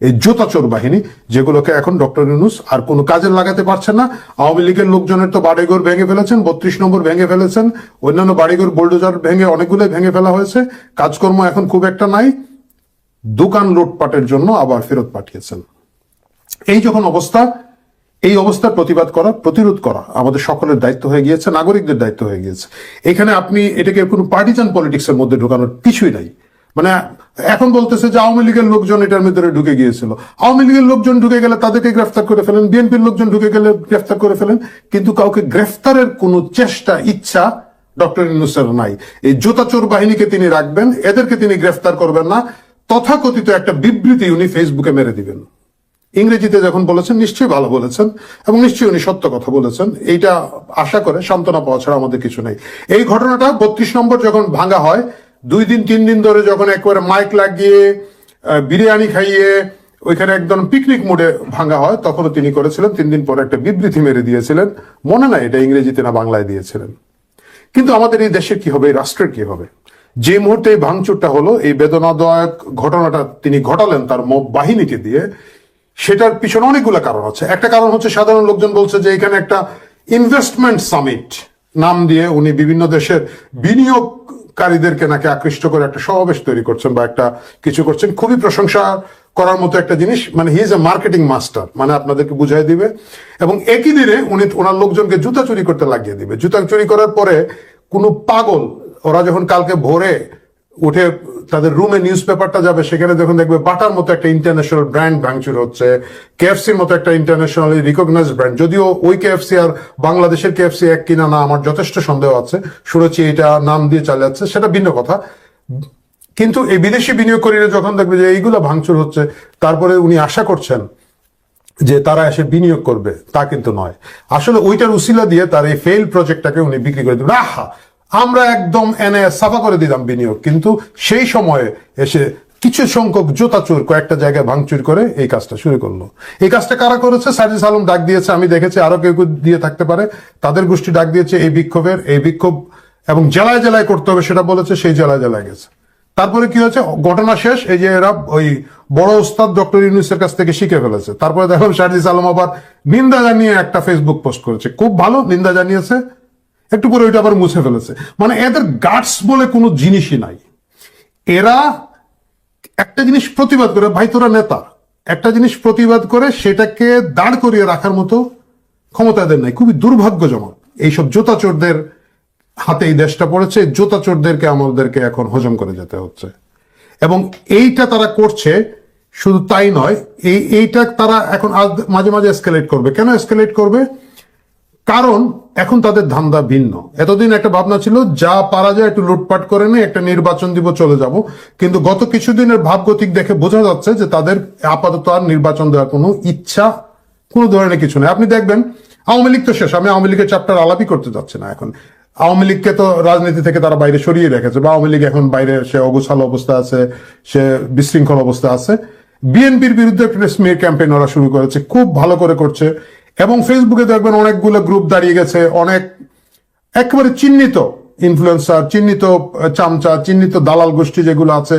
এই জোতাচোর বাহিনী, যেগুলোকে এখন ডক্টর ইউনুস আর কোনো কাজে লাগাতে পারছেন না। আওয়ামী লীগের লোকজনের তো বাড়িঘর ভেঙে ফেলেছেন, বত্রিশ নম্বর ভেঙে ফেলেছেন। অন্যান্য বাড়িঘর, বোল্ডোজার ভেঙে অনেকগুলো ভেঙে ফেলা হয়েছে। কাজকর্ম এখন খুব একটা নাই। দোকান লুটপাটের জন্য আবার ফেরত পাঠিয়েছেন। এই যখন অবস্থা, এই অবস্থার প্রতিবাদ করা, প্রতিরোধ করা আমাদের সকলের দায়িত্ব হয়ে গিয়েছে, নাগরিকদের দায়িত্ব হয়ে গিয়েছে। এখানে আপনি এটাকে কোনো পার্টিজান পলিটিক্স এর মধ্যে ঢোকানোর কিছুই নাই। মানে এখন বলতেছে যে আওয়ামী লীগের লোকজন এটার ভিতরে ঢুকে গিয়েছিল। আওয়ামী লীগের লোকজন ঢুকে গেলে তাদেরকে গ্রেফতার করে ফেলেন, বিএনপির লোকজন ঢুকে গেলে গ্রেফতার করে ফেলেন, কিন্তু কাউকে গ্রেফতারের কোনো চেষ্টা, ইচ্ছা ডক্টর ইউনুসের নাই। এই জোতাচোর বাহিনীকে তিনি রাখবেন, এদেরকে তিনি গ্রেফতার করবেন না। তথাকথিত একটা বিবৃতি উনি ফেসবুকে মেরে দিবেন। ইংরেজিতে যখন বলেছেন, নিশ্চয়ই ভালো বলেছেন, এবং নিশ্চয়ই উনি সত্য কথা বলেছেন। এইটা আশা করে সান্ত্বনা পাওয়া ছাড়া আমাদের কিছু নেই। এই ঘটনাটা বত্রিশ নম্বর যখন ভাঙা হয় দুই দিন, তিন দিন ধরে যখন একবারে মাইক লাগিয়ে বিরিয়ানি খাইয়ে ওইখানে একদম পিকনিক মোডে ভাঙা হয়, তখনও তিনি করেছিলেন। তিন দিন পরে একটা বিবৃতি মেরে দিয়েছিলেন। মনে নাই এটা ইংরেজিতে না বাংলায় দিয়েছিলেন। কিন্তু আমাদের এই দেশের কি হবে, এই রাষ্ট্রের কি হবে? যে মুহূর্তে এই ভাঙচুরটা হলো, এই বেদনাদায়ক ঘটনাটা তিনি ঘটালেন তার বাহিনীকে দিয়ে, সেটার পিছনে অনেকগুলো কারণ আছে। একটা কারণ হচ্ছে সাধারণ লোকজন বলছে যে এখানে একটা ইনভেস্টমেন্ট সামিট নাম দিয়ে উনি বিভিন্ন দেশের বিনিয়োগকারীদেরকে নাকি আকৃষ্ট করে একটা সমাবেশ তৈরি করছেন বা একটা কিছু করছেন, খুবই প্রশংসা করার মতো একটা জিনিস। মানে he is a marketing master মানে আপনাদেরকে বুঝাই দিবে। এবং একই দিনে উনি ওনার লোকজনকে জুতা চুরি করতে লাগিয়ে দিবে। জুতা চুরি করার পরে কোনো পাগল, ওরা যখন কালকে ভোরে উঠে তাদের রুমে নিউজ পেপারটা যাবে, সেখানে যখন দেখবে বাটার মতো একটা ইন্টারন্যাশনাল ব্র্যান্ড ভাঙচুর হচ্ছে কেএফসির মতো একটা ইন্টারন্যাশনালি রিকগনাইজ ব্র্যান্ড যদিও ওই কেএফসি আর বাংলাদেশের কেএফসি এক কিনা না, আমার যথেষ্ট সন্দেহ আছে। শুনেছি এটা নাম দিয়ে চালাচ্ছে, সেটা ভিন্ন কথা। কিন্তু এই বিদেশি বিনিয়োগকারীরা যখন দেখবে যে এইগুলো ভাঙচুর হচ্ছে, তারপরে উনি আশা করছেন যে তারা এসে বিনিয়োগ করবে, তা কিন্তু নয়। আসলে ওইটার উসিলা দিয়ে তার এই ফেল প্রজেক্টটাকে উনি বিক্রি করে দেবেন। আহা! আমরা একদম এনে সাফা করে দিলাম বিনিয়োগ। কিন্তু সেই সময়ে এসে কিছু সংখ্যক জোতা চোর কয়েকটা জায়গায় ভাঙচুর করে এই কাজটা শুরু করল। এই কাজটা কারা করেছে? সাজিস আলম ডাক দিয়েছে, আমি দেখেছি আরও কেউ দিয়ে থাকতে পারে। তাদের গোষ্ঠী ডাক দিয়েছে, এই বিক্ষোভের, এই বিক্ষোভ এবং জেলায় জেলায় করতে হবে সেটা বলেছে, সেই জেলায় জেলায় গেছে। তারপরে কি হয়েছে? ঘটনা শেষ, এই যে এরা ওই বড় ওস্তাদ ডক্টর ইউনুসের কাছ থেকে শিখে ফেলেছে। তারপরে দেখলাম শারজিস আলম আবার নিন্দা জানিয়ে একটা ফেসবুক পোস্ট করেছে। খুব ভালো, নিন্দা জানিয়েছে। একটু পরে ওইটা আবার মুছে ফেলেছে। মানে এদের গার্ডস বলে কোনো জিনিসই নাই। এরা একটা জিনিস প্রতিবাদ করে, ভাই তোরা নেতা। একটা জিনিস প্রতিবাদ করে, সেটাকে দাঁড় করিয়ে রাখার মতো ক্ষমতা এদের নাই। খুবই দুর্ভাগ্যজনক। এইসব জোতাচোরদের হাতে এই দেশটা পড়েছে, জোতাচোরদেরকে আমাদেরকে এখন হজম করে যেতে হচ্ছে। এবং এইটা তারা করছে শুধু তাই নয়, এই, এইটা তারা এখন মাঝে মাঝে এসকেলেট করবে। কেন এসকেলেট করবে? কারণ এখন তাদের ধান্দা ভিন্ন। এতদিন একটা ভাবনা ছিল, যা পারা যায় একটু লুটপাট করে নিয়ে একটা নির্বাচন দিব, চলে যাব। কিন্তু গত কিছুদিনের ভাবগতিক দেখে বোঝা যাচ্ছে যে তাদের আপাতত আর নির্বাচন দেওয়ার কোনো ইচ্ছা, কোনো ধরনের কিছু নেই। আপনি দেখবেন, আওয়ামী লীগ তো শেষ। আমি আওয়ামী লীগের চ্যাপ্টার আলাপই করতে যাচ্ছি না এখন। আওয়ামী লীগকে তো রাজনীতি থেকে তারা বাইরে সরিয়ে রেখেছে, বা আওয়ামী লীগ এখন বাইরে সে অগোছাল অবস্থা আছে, সে বিশৃঙ্খল অবস্থা আছে। বিএনপির বিরুদ্ধে একটা স্মিয়ার ক্যাম্পেইন ওরা শুরু করেছে, খুব ভালো করে করছে। এবং ফেসবুকে দেখবেন অনেকগুলো গ্রুপ দাঁড়িয়ে গেছে, অনেক একেবারে চিহ্নিত ইনফ্লুয়েন্সার চিহ্নিত চামচা, চিহ্নিত দালাল গোষ্ঠী যেগুলো আছে।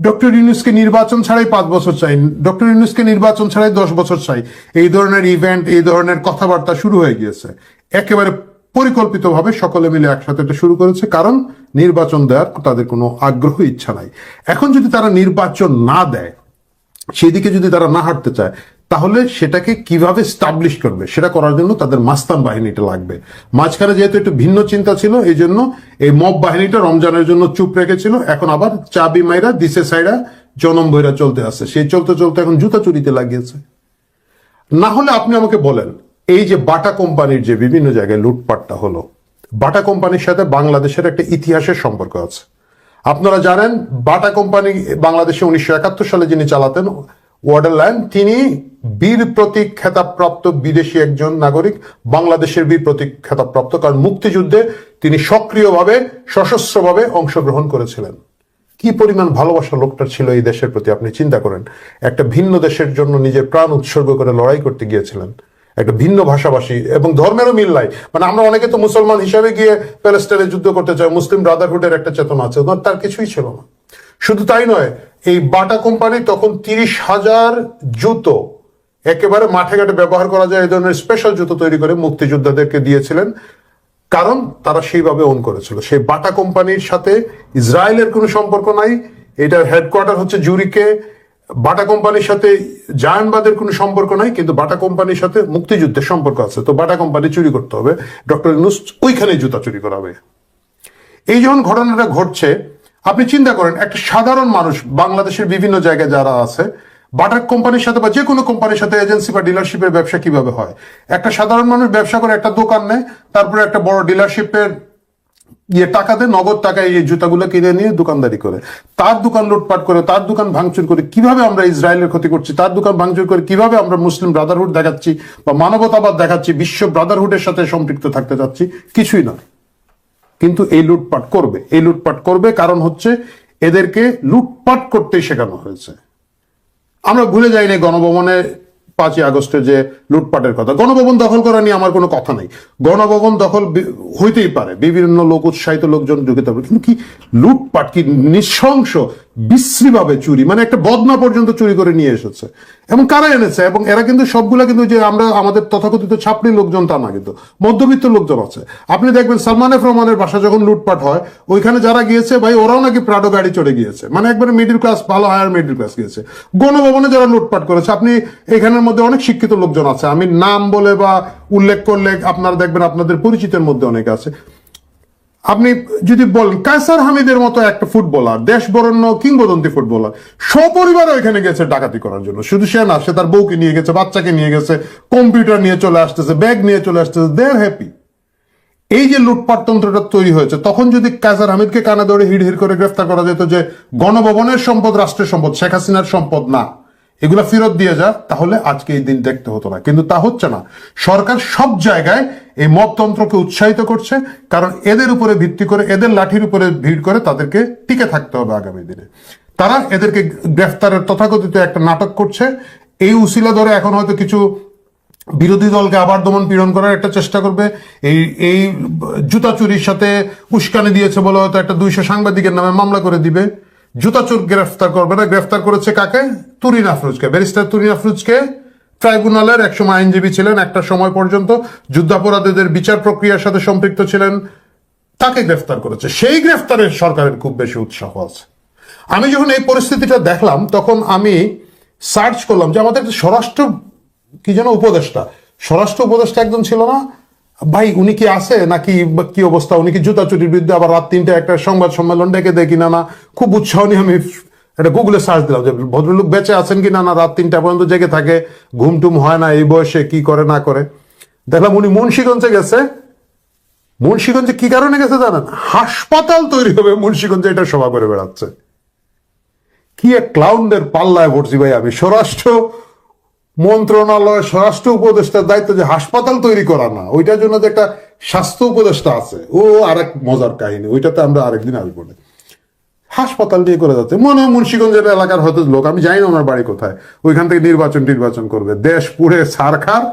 ডক্টর ইউনুসকে নির্বাচন ছাড়াই পাঁচ বছর চাই। ডক্টর ইউনুসকে নির্বাচন ছাড়াই দশ বছর চাই। এই ধরনের ইভেন্ট এই ধরনের কথাবার্তা শুরু হয়ে গিয়েছে। একেবারে পরিকল্পিতভাবে সকলে মিলে একসাথে এটা শুরু করেছে, কারণ নির্বাচন দেওয়ার তাদের কোনো আগ্রহ, ইচ্ছা নাই। এখন যদি তারা নির্বাচন না দেয়, সেদিকে যদি তারা না হাঁটতে চায় তাহলে সেটাকে কীভাবে স্টাবলিশ করবে? সেটা করার জন্য তাদের মাস্তান বাহিনীটা লাগবে। মাঝখানে যেহেতু একটু ভিন্ন চিন্তা ছিল এই জন্য এই মব বাহিনীটা রমজানের জন্য চুপ রেখেছিল। এখন আবার চাবি মাইরা দিশে সাইরা, জনম বইরা চলতে আসছে। সেই চলতে চলতে এখন জুতা চুরিতে লাগিয়েছে। না হলে আপনি আমাকে বলেন, এই যে বাটা কোম্পানির যে বিভিন্ন জায়গায় লুটপাটটা হলো, বাটা কোম্পানির সাথে বাংলাদেশের একটা ইতিহাসের সম্পর্ক আছে। আপনারা জানেন, বাটা কোম্পানি বাংলাদেশে উনিশশো একাত্তর সালে যিনি চালাতেন ওয়াটারল্যান্ড তিনি বীর প্রতীক খেতাবপ্রাপ্ত বিদেশি একজন নাগরিক, বাংলাদেশের বীর প্রতীক খেতাবপ্রাপ্ত কারণ মুক্তিযুদ্ধে তিনি সক্রিয়ভাবে, সশস্ত্রভাবে অংশগ্রহণ করেছিলেন। কি পরিমাণ ভালোবাসা লোকটা ছিল এই দেশের প্রতি, আপনি চিন্তা করেন। একটা ভিন্ন দেশের জন্য নিজের প্রাণ উৎসর্গ করে লড়াই করতে গিয়েছিলেন। একটা ভিন্ন ভাষাভাষী এবং ধর্মেরও মিল নাই। মানে আমরা অনেকে তো মুসলমান হিসাবে গিয়ে প্যালেস্টাইনে যুদ্ধ করতে চাই, মুসলিম ব্রাদারহুডের একটা চেতনা আছে তার কিছুই ছিল না। শুধু তাই নয়, এই বাটা কোম্পানি তখন তিরিশ হাজার জুতো একেবারে মাঠে ঘাটে ব্যবহার করা যায়, এই ধরনের স্পেশাল জুতো তৈরি করে মুক্তিযোদ্ধাদেরকে দিয়েছিলেন। কারণ তারা সেইভাবে ওন করেছিল। সেই বাটা কোম্পানির সাথে ইসরায়েলের কোনো সম্পর্ক নাই। এটার হেডকোয়ার্টার হচ্ছে জুরিকে। বাটা কোম্পানির সাথে জায়ানবাদের কোনো সম্পর্ক নাই, কিন্তু বাটা কোম্পানির সাথে মুক্তিযুদ্ধের সম্পর্ক আছে। তো বাটা কোম্পানি চুরি করতে হবে। ডক্টর ইউনুস ওইখানেই জুতা চুরি করাবে এই যখন ঘটনাটা ঘটছে, আপনি চিন্তা করেন, একটা সাধারণ মানুষ, বাংলাদেশের বিভিন্ন জায়গায় যারা আছে বাটার কোম্পানির সাথে বা যে কোনো কোম্পানির সাথে এজেন্সি বা ডিলারশিপের ব্যবসা কীভাবে হয়? একটা সাধারণ মানুষ ব্যবসা করে, একটা দোকান নেয়, তারপরে একটা বড় ডিলারশিপের ইয়ে টাকা দেয়, নগদ টাকায় এই জুতাগুলো কিনে নিয়ে দোকানদারি করে। তার দোকান লুটপাট করে, তার দোকান ভাঙচুর করে কীভাবে আমরা ইসরায়েলের ক্ষতি করছি? তার দোকান ভাঙচুর করে কীভাবে আমরা মুসলিম ব্রাদারহুড দেখাচ্ছি বা মানবতাবাদ দেখাচ্ছি, বিশ্ব ব্রাদারহুডের সাথে সম্পৃক্ত থাকতে চাচ্ছি? কিছুই নয়। কিন্তু এই লুটপাট করবে। এই লুটপাট করবে কারণ হচ্ছে এদেরকে লুটপাট করতেই শেখানো হয়েছে। আমরা ভুলে যাইনি গণভবনে পাঁচই আগস্টে যে লুটপাটের কথা। গণভবন দখল করা নিয়ে আমার কোনো কথা নাই। গণভবন দখল হইতেই পারে। বিভিন্ন লোক, উৎসাহিত লোকজন ঢুকে তবে। কিন্তু কি লুটপাট কি নৃশংস বিশ্রীভাবে চুরি মানে একটা বদনা পর্যন্ত চুরি করে নিয়ে এসেছে। এবং কারা এনেছে? এবং এরা কিন্তু সবগুলা কিন্তু যে আমরা, আমাদের তথাকথিত ছাপড়ি লোকজন তা না কিন্তু, মধ্যবিত্ত লোকজন আছে। আপনি দেখবেন সালমান এফ রহমানের বাসা যখন লুটপাট হয়, ওইখানে যারা গিয়েছে, ভাই, ওরাও নাকি প্রাডো গাড়ি চড়ে গিয়েছে। মানে একবারে মিডিল ক্লাস ভালো হায়ার মিডিল ক্লাস গিয়েছে। গণভবনে যারা লুটপাট করেছে, আপনি এখানের মধ্যে অনেক শিক্ষিত লোকজন আছে। আমি নাম বলে বা উল্লেখ করলে আপনারা দেখবেন আপনাদের পরিচিতের মধ্যে অনেক আছে। আপনি যদি বলেন, কায়সার হামিদের মতো একটা ফুটবলার দেশ বরণ্য কিংবদন্তি ফুটবলার সপরিবার ওইখানে গেছে ডাকাতি করার জন্য। শুধু সে না, সে তার বউকে নিয়ে গেছে, বাচ্চাকে নিয়ে গেছে, কম্পিউটার নিয়ে চলে আসতেছে, ব্যাগ নিয়ে চলে আসতেছে দে হ্যাপি এই যে লুটপাট তন্ত্রটা তৈরি হয়েছে, তখন যদি কাজার হামিদকে কানা ধরে হিড় হিড় করে গ্রেফতার করা যেত যে গণভবনের সম্পদ, রাষ্ট্রের সম্পদ, শেখ হাসিনার সম্পদ না এগুলা ফেরত দিয়ে যা, তাহলে আজকে এই দিন দেখতে হতো না। কিন্তু তা হচ্ছে না। সরকার সব জায়গায় এই মততন্ত্রকে উৎসাহিত করছে, কারণ এদের উপরে ভিত্তি করে, এদের লাঠির উপরে ভিড় করে তাদেরকে টিকে থাকতে হবে আগামী দিনে। তারা এদেরকে গ্রেফতারের তথাকথিত একটা নাটক করছে। এই উসিলা ধরে এখন হয়তো কিছু বিরোধী দলকে আবার দমন পীড়ন করার একটা চেষ্টা করবে। এই এই জুতা চুরির সাথে উস্কানি দিয়েছে বলে হয়তো একটা দুইশো সাংবাদিকের নামে মামলা করে দিবে। জুতা চোর গ্রেফতার করবে না, গ্রেফতার করেছে কাকে? তুরিন আফরুজকে। ব্যারিস্টার তুরিন আফরুজকে ট্রাইব্যুনালের একসময় আইনজীবী ছিলেন, একটা সময় পর্যন্ত যুদ্ধাপরাধীদের বিচার প্রক্রিয়ার সাথে সম্পৃক্ত ছিলেন। তাকে গ্রেফতার করেছে। সেই গ্রেফতারের সরকারের খুব বেশি উৎসাহ আছে। আমি যখন এই পরিস্থিতিটা দেখলাম, তখন আমি সার্চ করলাম যে আমাদের স্বরাষ্ট্র, কি যেন উপদেষ্টা, স্বরাষ্ট্র উপদেষ্টা একজন ছিল না? ভাই, উনি কি আছে? নাকি কি অবস্থা? উনি কি জুতা চুরির বিরুদ্ধে আবার রাত তিনটে একটা সংবাদ সম্মেলন ডেকে দেয় কিনা না? খুব উৎসাহ নিয়ে আমি একটা গুগলে সার্চ দিলাম যে ভদ্রলোক বেঁচে আছেন কিনা না? রাত তিনটা পর্যন্ত জেগে থাকে, ঘুম টুম হয় না, এই বয়সে কি করে না করে? দেখলাম উনি মুন্সিগঞ্জে গেছে। মুন্সিগঞ্জে কি কারণে গেছে জানেন? হাসপাতাল তৈরি হবে মুন্সিগঞ্জে, এটা সভা করে বেড়াচ্ছে। কি এক ক্লাউনদের পাল্লায় পড়ছি ভাই আমি। স্বরাষ্ট্র মন্ত্রণালয়, স্বরাষ্ট্র উপদেষ্টার দায়িত্ব যে হাসপাতাল তৈরি করা না, ওইটার জন্য যে একটা স্বাস্থ্য উপদেষ্টা আছে। ও আরেক মজার কাহিনী, ওইটাতে আমরা আরেকদিন আসব না হাসপাতাল নিয়ে করে যাচ্ছে। মনে হয় মুন্সীগঞ্জের এলাকার হয়তো লোক, আমি জানি না ওনার বাড়ি কোথায়। ওইখান থেকে নির্বাচন নির্বাচন করবে। দেশ পুড়ে সারখার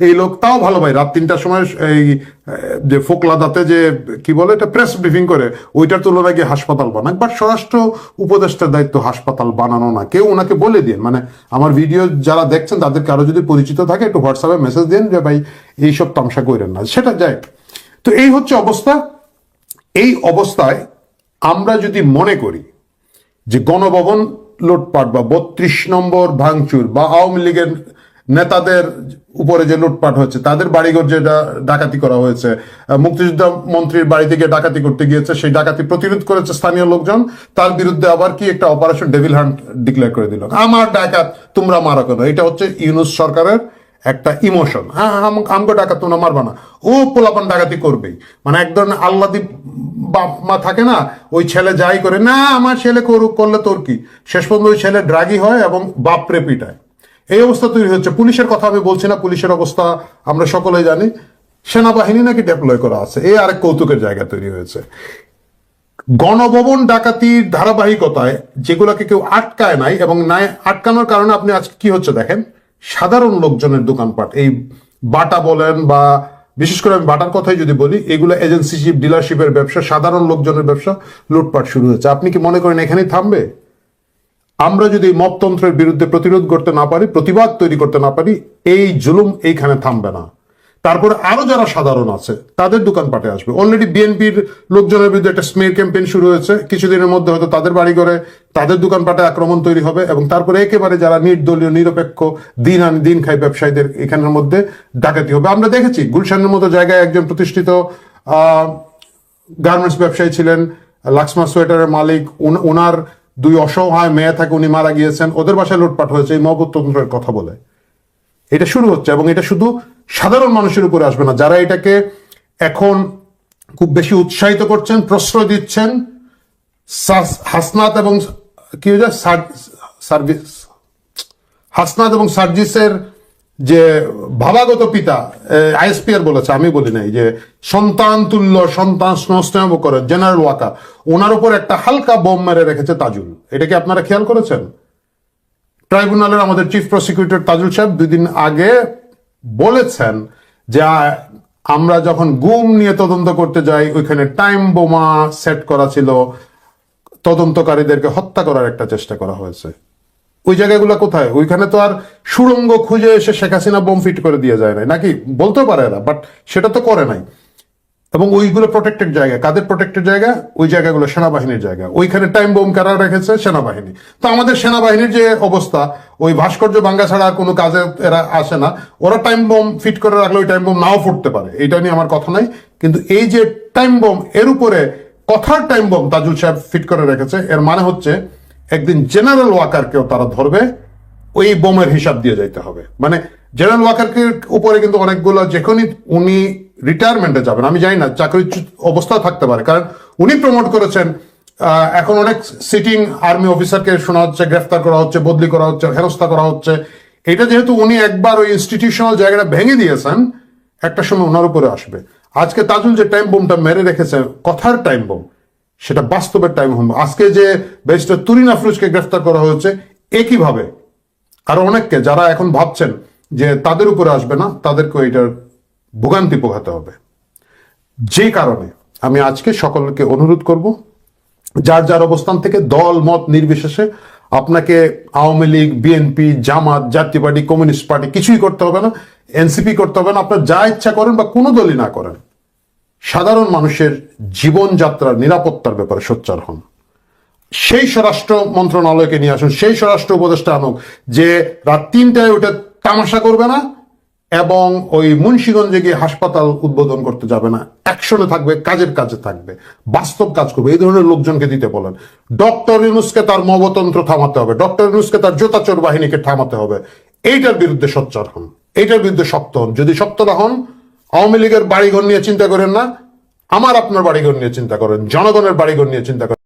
এই লোক তাও ভালো ভাই, রাত তিনটার সময় এই যে ফোকলাদাতে যে, কি বলে এটা প্রেস ব্রিফিং করে, ওইটার তুলনায় গিয়ে হাসপাতাল বানাক বাট স্বরাষ্ট্র উপদেষ্টার দায়িত্ব হাসপাতাল বানানো না, কেউ ওনাকে বলে দিন মানে আমার ভিডিও যারা দেখছেন, তাদেরকে আরও যদি পরিচিত থাকে, একটু হোয়াটসঅ্যাপে মেসেজ দিন যে, ভাই, এইসব তামসা করেন না। সেটা যায় তো এই হচ্ছে অবস্থা। এই অবস্থায় আমরা যদি মনে করি যে গণভবন লুটপাট বা বত্রিশ নম্বর ভাঙচুর বা আওয়ামী লীগের নেতাদের উপরে যে লুটপাট হচ্ছে, তাদের বাড়িঘর যেটা ডাকাতি করা হয়েছে মুক্তিযোদ্ধা মন্ত্রীর বাড়ি থেকে ডাকাতি করতে গিয়েছে, সেই ডাকাতি প্রতিরোধ করেছে স্থানীয় লোকজন, তার বিরুদ্ধে আবার কি একটা অপারেশন ডেভিল হান্ট ডিক্লেয়ার করে দিল? আমার ডাকাত, তোমরা মারা কেন? এটা হচ্ছে ইউনুস সরকারের একটা ইমোশন হ্যাঁ আম- আমগো ডাকাত, তোমরা মারবা না। ও পোলাপান ডাকাতি করবেই। মানে এক ধরনের আল্লাদি বাপ মা থাকে না, ওই ছেলে যাই করে, না, আমার ছেলে করুক, করলে তোর কি? শেষ পর্যন্ত ওই ছেলে ড্রাগি হয় এবং বাপরে পিটায়। এই অবস্থা তৈরি হচ্ছে। পুলিশের কথা আমি বলছি না, পুলিশের অবস্থা আমরা সকলেই জানি। সেনাবাহিনী নাকি ডেপ্লয় করা আছে। এই আরেক কৌতুকের জায়গা তৈরি হয়েছে। গণভবন ডাকাতির ধারাবাহিকতায় যেগুলোকে কেউ আটকায় নাই এবং নাই আটকানোর কারণে আপনি আজকে কি হচ্ছে দেখেন? সাধারণ লোকজনের দোকানপাট, এই বাটা বলেন বা বিশেষ করে আমি বাটার কথাই যদি বলি, এগুলো এজেন্সিশিপ ডিলারশিপের ব্যবসা, সাধারণ লোকজনের ব্যবসা, লুটপাট শুরু হয়েছে। আপনি কি মনে করেন এখানেই থামবে? আমরা যদি মপতন্ত্রের বিরুদ্ধে প্রতিরোধ করতে না পারি, প্রতিবাদ তৈরি করতে না পারি, এই জুলুম এইখানে থামবে না। তারপরে আরও যারা সাধারণ আছে, তাদের দোকানপাটে আসবে। অলরেডি বিএনপির লোকজনের বিরুদ্ধে একটা স্মের ক্যাম্পেইন শুরু হয়েছে। কিছুদিনের মধ্যে হয়তো তাদের বাড়ি করে তাদের দোকানপাটে আক্রমণ তৈরি হবে এবং তারপরে একেবারে যারা নির্দলীয়, নিরপেক্ষ, দিন আনি, দিন খাই ব্যবসায়ীদের এখানের মধ্যে ডাকাতি হবে। আমরা দেখেছি গুলশানের মতো জায়গায় একজন প্রতিষ্ঠিত গার্মেন্টস ব্যবসায়ী ছিলেন লাক্সমা সোয়েটারের মালিক উনার দুই অসহায় মেয়ে থাকে, উনি মারা গিয়েছেন, ওদের বাসায় লুটপাট হয়েছে, এই মগতন্ত্রের কথা বলে। এটা শুরু হচ্ছে, এবং এটা শুধু সাধারণ মানুষের উপরে আসবে না, যারা এটাকে এখন খুব বেশি উৎসাহিত করছেন, প্রশ্রয় দিচ্ছেন হাসনাত এবং কি হয়ে যায় সার- সার্ভিস হাসনাত এবং সার্জিসের যে ভাবাগত পিতা আইএসপিআর বলেছে, আমি বলি নাই, যে সন্তান তুল্য, সন্তান স্নেহ করে জেনারেল ওয়াকা ওনার উপর একটা হালকা বোম মেরে রেখেছে তাজুল। এটা কি আপনারা খেয়াল করেছেন? ট্রাইব্যুনালের আমাদের চিফ প্রসিকিউটর তাজুল সাহেব দুই দিন আগে বলেছেন যে আমরা যখন গুম নিয়ে তদন্ত করতে যাই, ওইখানে টাইম বোমা সেট করা ছিল, তদন্তকারীদেরকে হত্যা করার একটা চেষ্টা করা হয়েছে। ওই জায়গাগুলো কোথায়? ওইখানে তো আর সুড়ঙ্গ খুঁজে এসে শেখ হাসিনা বোম ফিট করে দিয়ে যায় নাই। নাকি? বলতেও পারে এরা বাট সেটা তো করে নাই। এবং ওইগুলো প্রোটেক্টেড জায়গা। কাদের প্রোটেক্টেড জায়গা? ওই জায়গাগুলো সেনাবাহিনীর জায়গা। ওইখানে টাইম বোম কারা রেখেছে? সেনাবাহিনী। তো আমাদের সেনাবাহিনীর যে অবস্থা, ওই ভাস্কর্য ভাঙ্গা ছাড়া কোনো কাজে এরা আসে না। ওরা টাইম বোম ফিট করে রাখলে ওই টাইম বোম নাও ফুটতে পারে। এটা নিয়ে আমার কথা নাই। কিন্তু এই যে টাইম বোম এর উপরে কথার টাইম বোম তাজুল সাহেব ফিট করে রেখেছে, এর মানে হচ্ছে একদিন জেনারেল ওয়াকারকেও তারা ধরবে, ওই বোমের হিসাব দিয়ে যাইতে হবে। মানে জেনারেল ওয়াকারকে উপরে কিন্তু অনেকগুলো যখনই উনি রিটায়ারমেন্টে যাবেন। আমি জানি না, চাকরির অবস্থা থাকতে পারে। কারণ উনি প্রমোট করেছেন এখন অনেক সিটিং আর্মি অফিসারকে শোনা হচ্ছে, গ্রেফতার করা হচ্ছে, বদলি করা হচ্ছে, হেনস্থা করা হচ্ছে। এটা যেহেতু উনি একবার ওই ইনস্টিটিউশনাল জায়গাটা ভেঙে দিয়েছেন, একটা সময় ওনার উপরে আসবে। আজকে তাজুল যে টাইম বোমটা মেরে রেখেছে, কথার টাইম বোম সেটা বাস্তবের টাইম বোম আজকে যে ব্যারিস্টার তুরিন আফরুজকে গ্রেফতার করা হয়েছে একইভাবে আরও অনেককে যারা এখন ভাবছেন যে তাদের উপরে আসবে না তাদেরকে এটার ভোগান্তি পোহাতে হবে। যে কারণে আমি আজকে সকলকে অনুরোধ করব, যার যার অবস্থান থেকে দল, মত নির্বিশেষে আপনাকে আওয়ামী লীগ বিএনপি জামাত, জাতীয় পার্টি, কমিউনিস্ট পার্টি কিছুই করতে হবে না এনসিপি করতে হবে না, আপনার যা ইচ্ছা করেন বা কোনো দলই না করেন। সাধারণ মানুষের জীবনযাত্রার নিরাপত্তার ব্যাপারে সোচ্চার হন। সেই স্বরাষ্ট্র মন্ত্রণালয়কে নিয়ে আসুন, সেই স্বরাষ্ট্র উপদেষ্টা আনুক, যে রাত তিনটায় ওটা তামাশা করবে না এবং ওই মুন্সীগঞ্জে গিয়ে হাসপাতাল উদ্বোধন করতে যাবে না। অ্যাকশনে থাকবে, কাজের কাজে থাকবে, বাস্তব কাজ করবে, এই ধরনের লোকজনকে দিতে বলেন। ডক্টর ইউনুসকে তার মবতন্ত্র থামাতে হবে, ডক্টর ইউনুসকে তার জোতাচোর বাহিনীকে থামাতে হবে। এইটার বিরুদ্ধে সোচ্চার হন, এইটার বিরুদ্ধে শক্ত হন। যদি শক্ত না হন আওয়ামী লীগের বাড়িঘর নিয়ে চিন্তা করেন না, আমার আপনার বাড়িঘর নিয়ে চিন্তা করেন, জনগণের বাড়িঘর নিয়ে চিন্তা করেন।